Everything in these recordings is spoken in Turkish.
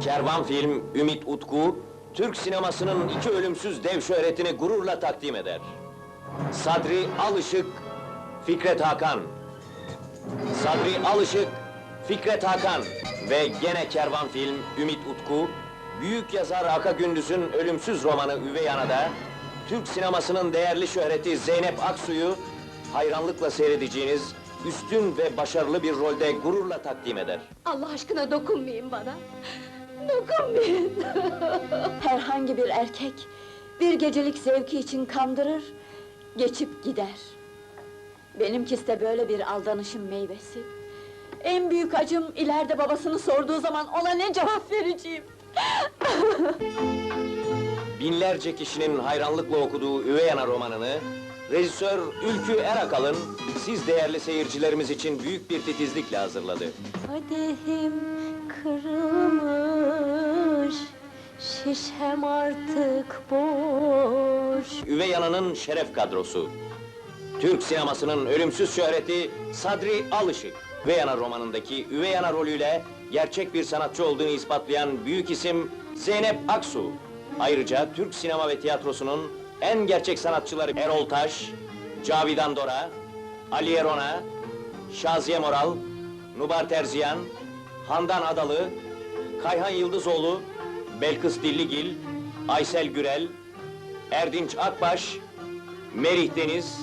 Kervan Film, Ümit Utku, Türk sinemasının iki ölümsüz dev şöhretini gururla takdim eder. Sadri Alışık, Fikret Hakan. Sadri Alışık, Fikret Hakan ve gene Kervan Film, Ümit Utku, büyük yazar Aka Gündüz'ün ölümsüz romanı Üvey Ana'da, Türk sinemasının değerli şöhreti Zeynep Aksu'yu hayranlıkla seyredeceğiniz üstün ve başarılı bir rolde gururla takdim eder. Allah aşkına dokunmayın bana. Dokunmayın. Herhangi bir erkek, bir gecelik zevki için kandırır, geçip gider. Benimkisi de böyle bir aldanışın meyvesi. En büyük acım, ileride babasını sorduğu zaman ona ne cevap vereceğim? Binlerce kişinin hayranlıkla okuduğu Üvey Ana romanını, rejisör Ülkü Erakal'ın siz değerli seyircilerimiz için büyük bir titizlikle hazırladı. Kadehim kırılmış, şişem artık boş. Üvey Ana'nın şeref kadrosu. Türk sinemasının ölümsüz şöhreti Sadri Alışık. Üvey Ana romanındaki Üvey Ana rolüyle gerçek bir sanatçı olduğunu ispatlayan büyük isim Zeynep Aksu. Ayrıca Türk sinema ve tiyatrosunun en gerçek sanatçıları Erol Taş, Cavidan Dora, Ali Erona, Şaziye Moral, Nubar Terziyan, Handan Adalı, Kayhan Yıldızoğlu, Belkıs Dilligil, Aysel Gürel, Erdinç Akbaş, Merih Deniz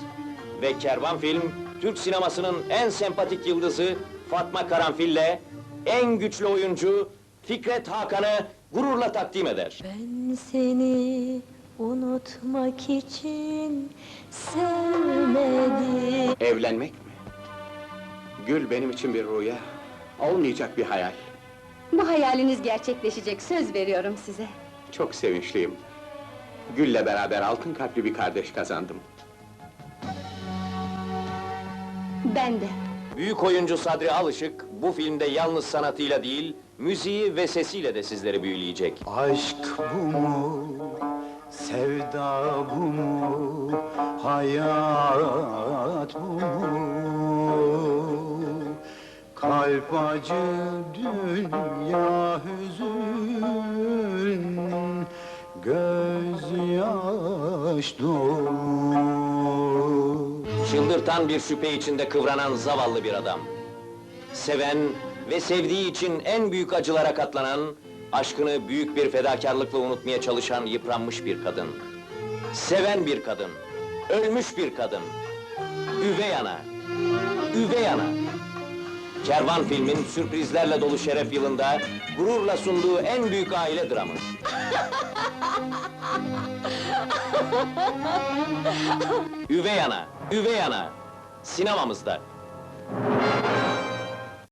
ve Kervan Film, Türk sinemasının en sempatik yıldızı Fatma Karanfil'le en güçlü oyuncu Fikret Hakan'ı gururla takdim eder. Ben seni unutmak için sevmedim. Evlenmek mi? Gül benim için bir rüya, olmayacak bir hayal. Bu hayaliniz gerçekleşecek, söz veriyorum size. Çok sevinçliyim. Gül'le beraber altın kalpli bir kardeş kazandım. Ben de. Büyük oyuncu Sadri Alışık bu filmde yalnız sanatıyla değil, müziği ve sesiyle de sizleri büyüleyecek. Aşk bu mu? Sevda bu mu? Hayat bu mu? Kalp acı, dünya hüzün, dolu. Çıldırtan bir şüphe içinde kıvranan zavallı bir adam. Seven ve sevdiği için en büyük acılara katlanan, aşkını büyük bir fedakarlıkla unutmaya çalışan yıpranmış bir kadın. Seven bir kadın, ölmüş bir kadın. Üvey ana, üvey ana. Kervan filmin sürprizlerle dolu şeref yılında gururla sunduğu en büyük aile dramı. Üvey ana, üvey ana. Sinemamızda.